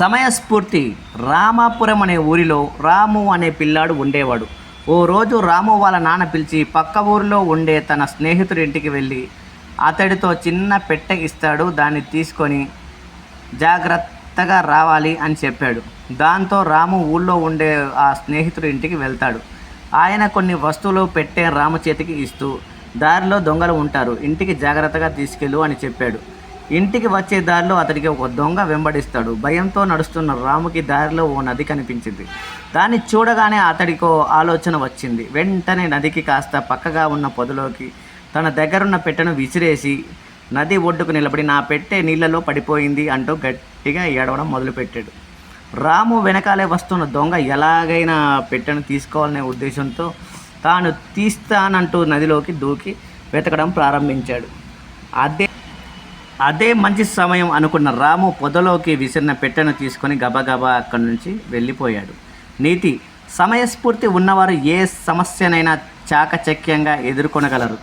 సమయస్ఫూర్తి. రామాపురం అనే ఊరిలో రాము అనే పిల్లాడు ఉండేవాడు. ఓ రోజు రాము వాళ్ళ నాన్న పిలిచి పక్క ఊరిలో ఉండే తన స్నేహితుడి ఇంటికి వెళ్ళి అతడితో చిన్న పెట్టె ఇస్తాడు దాన్ని తీసుకొని జాగ్రత్తగా రావాలి అని చెప్పాడు. దాంతో రాము ఊళ్ళో ఉండే ఆ స్నేహితుడి ఇంటికి వెళ్తాడు. ఆయన కొన్ని వస్తువులు పెట్టే రాము చేతికి ఇస్తూ దారిలో దొంగలు ఉంటారు. ఇంటికి జాగ్రత్తగా తీసుకెళ్ళు అని చెప్పాడు. ఇంటికి వచ్చే దారిలో అతడికి ఒక దొంగ వెంబడిస్తాడు. భయంతో నడుస్తున్న రాముకి దారిలో ఓ నది కనిపించింది. దాన్ని చూడగానే అతడికో ఆలోచన వచ్చింది. వెంటనే నదికి కాస్త పక్కగా ఉన్న పొదలోకి తన దగ్గరున్న పెట్టెను విసిరేసి నది ఒడ్డుకు నిలబడి నా పెట్టె నీళ్ళలో పడిపోయింది అంటూ గట్టిగా ఏడవడం మొదలుపెట్టాడు. రాము వెనకాలే వస్తున్న దొంగ ఎలాగైనా పెట్టెను తీసుకోవాలనే ఉద్దేశంతో తాను తీస్తానంటూ నదిలోకి దూకి వెతకడం ప్రారంభించాడు. అదే అదే మంచి సమయం అనుకున్న రాము పొదలోకి విసిరిన పెట్టెను తీసుకొని గబగబా అక్కడి నుంచి వెళ్ళిపోయాడు. నీతి సమయస్ఫూర్తి ఉన్నవారు ఏ సమస్యనైనా చాకచక్యంగా ఎదుర్కొనగలరు.